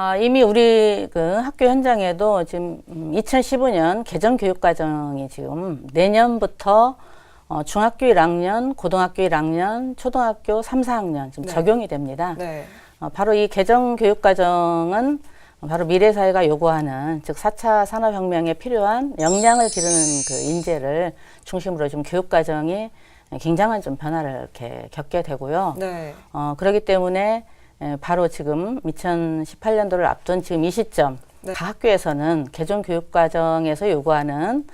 아, 이미 우리 그 학교 현장에도 지금 2015년 개정 교육 과정이 지금 내년부터 어, 중학교 1학년, 고등학교 1학년, 초등학교 3, 4학년 지금 네. 적용이 됩니다. 네. 어, 바로 이 개정 교육 과정은 바로 미래 사회가 요구하는 즉 4차 산업혁명에 필요한 역량을 기르는 그 인재를 중심으로 좀 교육 과정이 굉장한 좀 변화를 이렇게 겪게 되고요. 네. 어, 그렇기 때문에 에, 바로 지금 2018년도를 앞둔 지금 이 시점 네. 각 학교에서는 개정 교육 과정에서 요구하는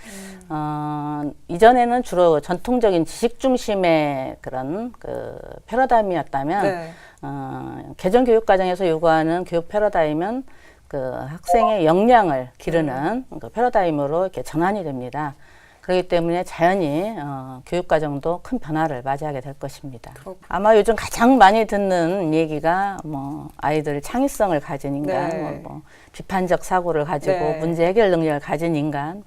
어, 이전에는 주로 전통적인 지식 중심의 그런 그 패러다임이었다면 네. 어, 개정 교육 과정에서 요구하는 교육 패러다임은 그 학생의 역량을 기르는 그 패러다임으로 이렇게 전환이 됩니다. 그렇기 때문에 자연히 어, 교육 과정도 큰 변화를 맞이하게 될 것입니다. 그렇군요. 아마 요즘 가장 많이 듣는 얘기가 뭐 아이들 창의성을 가진 인간, 네. 뭐, 뭐 비판적 사고를 가지고 네. 문제 해결 능력을 가진 인간,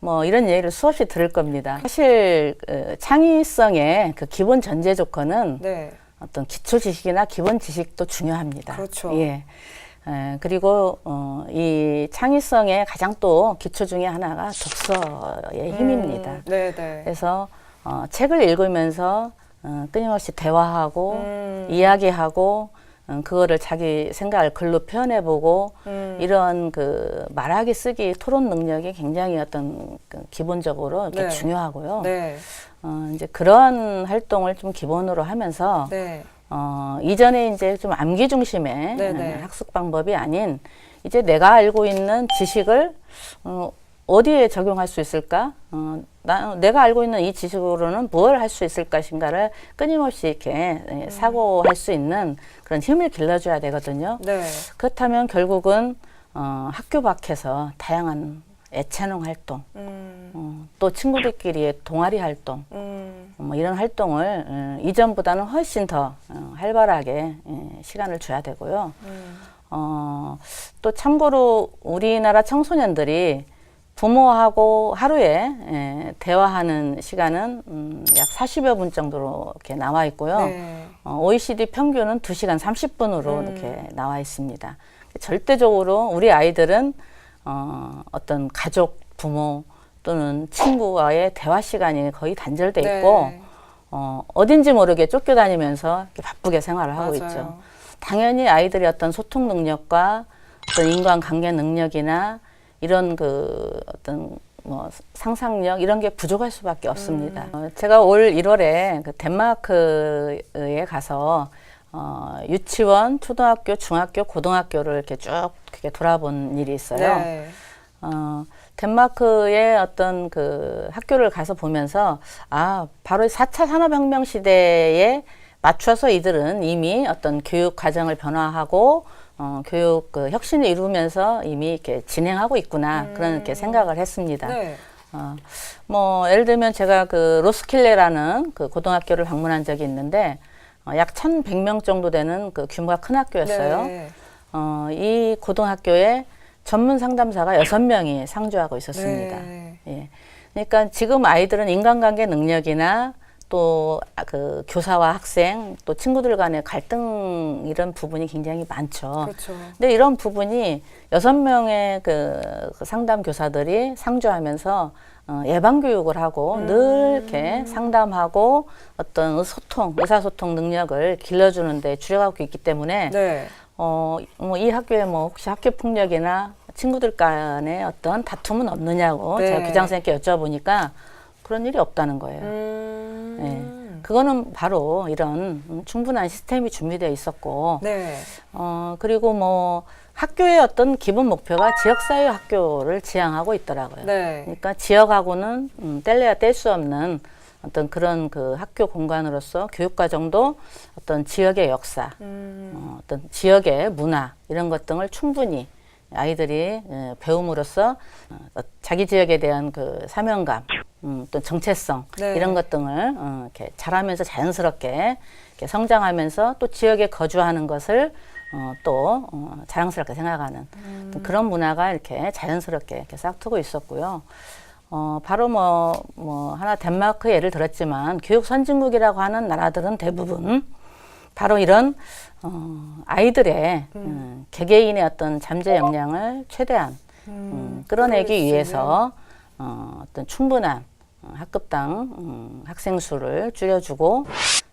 뭐 이런 얘기를 수없이 들을 겁니다. 사실 그 창의성의 그 기본 전제 조건은 네. 어떤 기초 지식이나 기본 지식도 중요합니다. 그렇죠. 예. 에, 그리고 어, 이 창의성의 가장 또 기초 중에 하나가 독서의 힘입니다. 음, 네, 네. 그래서 어, 책을 읽으면서 어, 끊임없이 대화하고 음. 이야기하고 음, 그거를 자기 생각을 글로 표현해보고 음. 이런 그 말하기 쓰기 토론 능력이 굉장히 어떤 그 기본적으로 이렇게 네. 중요하고요. 네. 어, 이제 그런 활동을 좀 기본으로 하면서 네. 어, 이전에 이제 좀 암기 중심의 네네. 어, 학습 방법이 아닌 이제 내가 알고 있는 지식을 어, 어디에 적용할 수 있을까? 어, 나, 내가 알고 있는 이 지식으로는 뭘 할 수 있을 것인가를 끊임없이 이렇게 예, 사고할 수 있는 그런 힘을 길러줘야 되거든요. 네. 그렇다면 결국은 어, 학교 밖에서 다양한 애체능 활동, 음. 어, 또 친구들끼리의 동아리 활동, 음. 뭐 이런 활동을 어, 이전보다는 훨씬 더 어, 활발하게 예, 시간을 줘야 되고요. 음. 어, 또 참고로 우리나라 청소년들이 부모하고 하루에 예, 대화하는 시간은 음, 약 40여 분 정도로 이렇게 나와 있고요. 네. 어, OECD 평균은 2시간 30분으로 음. 이렇게 나와 있습니다. 절대적으로 우리 아이들은 어, 어떤 가족, 부모 또는 친구와의 대화 시간이 거의 단절돼 있고 네. 어, 어딘지 모르게 쫓겨다니면서 바쁘게 생활을 하고 맞아요. 있죠. 당연히 아이들의 어떤 소통 능력과 어떤 인간관계 능력이나 이런 그 어떤 뭐 상상력 이런 게 부족할 수밖에 없습니다. 음. 어, 제가 올 1월에 그 덴마크에 가서 어, 유치원, 초등학교, 중학교, 고등학교를 이렇게 쭉 이렇게 돌아본 일이 있어요. 네. 어, 덴마크의 어떤 그 학교를 가서 보면서 아, 바로 4차 산업혁명 시대에 맞춰서 이들은 이미 어떤 교육 과정을 변화하고 어, 교육 그 혁신을 이루면서 이미 이렇게 진행하고 있구나 그런 이렇게 생각을 했습니다. 네. 어, 뭐 예를 들면 제가 그 로스킬레라는 그 고등학교를 방문한 적이 있는데 어, 약 1,100명 정도 되는 그 규모가 큰 학교였어요. 네. 어, 이 고등학교에 전문 상담사가 여섯 명이 상주하고 있었습니다. 네. 예. 그러니까 지금 아이들은 인간관계 능력이나 또 그 교사와 학생 또 친구들 간의 갈등 이런 부분이 굉장히 많죠. 그렇죠. 근데 이런 부분이 여섯 명의 그, 그 상담 교사들이 상주하면서 어, 예방 교육을 하고 음. 늘 이렇게 상담하고 어떤 소통, 의사소통 능력을 길러주는데 주력하고 있기 때문에 네. 어, 뭐이 학교에 뭐 혹시 학교 폭력이나 친구들 간에 어떤 다툼은 없느냐고 네. 제가 교장 선생님께 여쭤보니까 그런 일이 없다는 거예요. 음. 예. 그거는 바로 이런 음, 충분한 시스템이 준비되어 있었고 네. 어, 그리고 뭐 학교의 어떤 기본 목표가 지역사회 학교를 지향하고 있더라고요. 네. 그러니까 지역하고는 음, 뗄래야 뗄 수 없는 어떤 그런 그 학교 공간으로서 교육과정도 어떤 지역의 역사, 음. 어, 어떤 지역의 문화 이런 것 등을 충분히 아이들이 예, 배움으로써 어, 자기 지역에 대한 그 사명감, 음, 또 정체성 네. 이런 것 등을 어, 이렇게 잘하면서 자연스럽게 이렇게 성장하면서 또 지역에 거주하는 것을 어, 또 어, 자랑스럽게 생각하는 음. 그런 문화가 이렇게 자연스럽게 이렇게 싹트고 있었고요. 어, 바로 뭐, 뭐, 하나 덴마크 예를 들었지만 교육 선진국이라고 하는 나라들은 대부분 바로 이런 어, 아이들의 음, 개개인의 어떤 잠재 역량을 최대한 음, 끌어내기 그럴 수 위해서 어, 어떤 충분한 어, 학급당 음, 학생 수를 줄여주고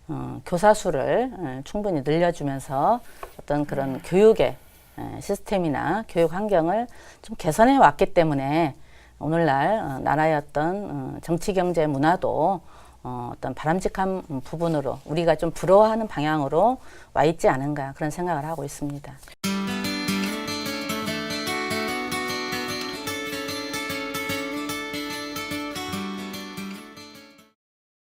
어, 교사 수를 에, 충분히 늘려주면서 어떤 그런 교육의 에, 시스템이나 교육 환경을 좀 개선해 왔기 때문에 오늘날 어, 나라의 어떤 어, 정치 경제 문화도 어, 어떤 바람직한 음, 부분으로 우리가 좀 부러워하는 방향으로 와 있지 않은가 그런 생각을 하고 있습니다.